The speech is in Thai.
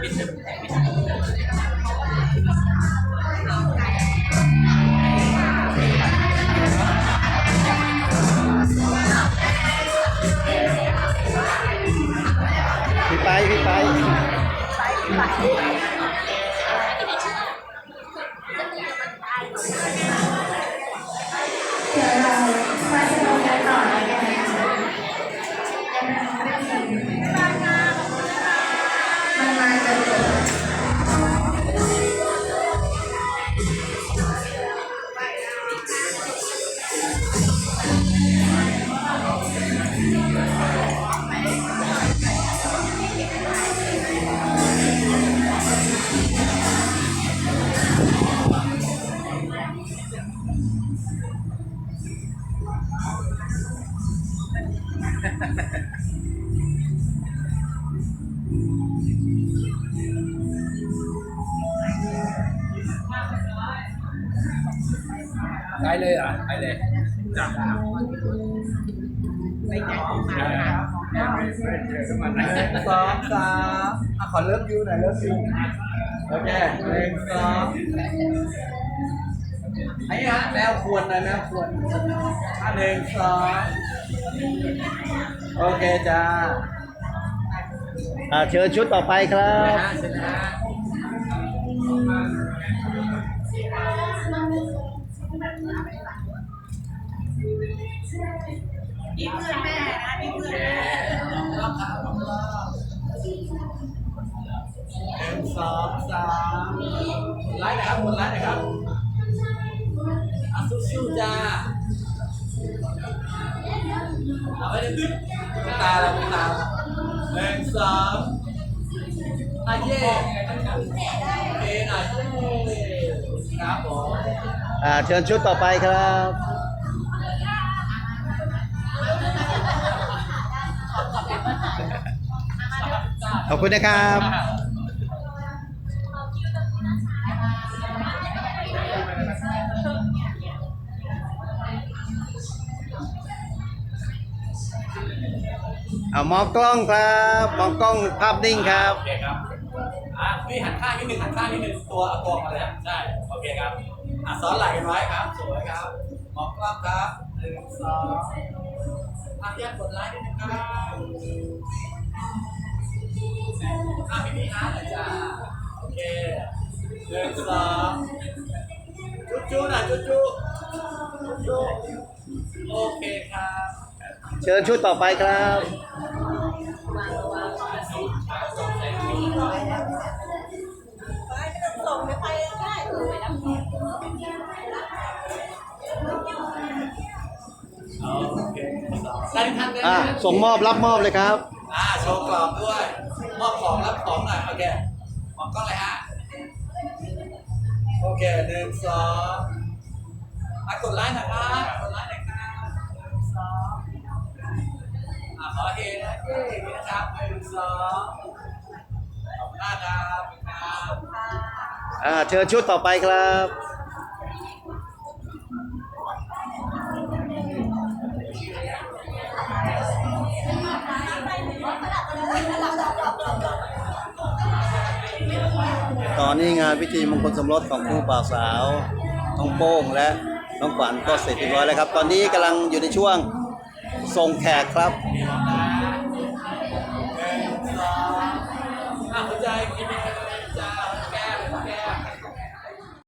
พี่ ได้เลยเหรอะได้เลยจ้ะไปแจกของมาครับสองสามอะขอเลิฟยูหน่อยเลิฟยูโอเคหนึ่งสอง ไอ้ฮะแนวควรนะแนวควรอะหนึ่งสองโอเคจ้าอ่าเชิญชุดต่อไปครับนะฮะเชิญนะฮะนี่เพื่อนแม่นะนี่เพื่อนแม่หนึ่งสองสามไลน์นะครับหมดไลน์นะครับ อะสู้ๆจ้าเอาไปเลยตึ๊ดตาเราตาหนึ่งสองอะเย่เย่หน่อยเย่ครับผมอ่าเชิญชุดต่อไปครับขอบคุณนะครับ เอามองกล้องครับ มองกล้องภาพนิ่งครับ โอเคครับ อะพี่หันข้างนิดนึงหันข้างนิดนึงตัวเอาตัวมาเลยครับใช่โอเคครับ อะซ้อนไหล่กันไว้ครับ สวยครับ มองกล้องครับหนึ่งสองอะพี่อันกดไลค์นิดนึงครับอะพี่พี่อาร์ตหน่อยจ้าโอเคหนึ่งสองจุ๊จุ๊น่อยจุ๊จุ๊จุ๊จุ๊โอเคครับ เชิญชุดต่อไปครับส่งไปไปได้ไปรับโอเคได้ท่านได้อ่าส่งมอบรับมอบเลยครับ อ่าโชว์กรอบด้วย มอบของรับของหน่อยโอเคมองกล้องเลยฮะ โอเคหนึ่งสองอะกดไลค์หนะครับกดไลค์ ขอเฮนะเฮนะครับหนึ่งสองขอบคุณมากครับขอบคุณครับอ่าเชิญชุดต่อไปครับตอนนี้งานพิธีมงคลสมรสของคู่บ่าวสาวน้องโป้งและน้องขวัญก็เสร็จเรียบร้อยแล้วครับ ตอนนี้กำลังอยู่ในช่วง ส่งแขกครับหัวใจกิน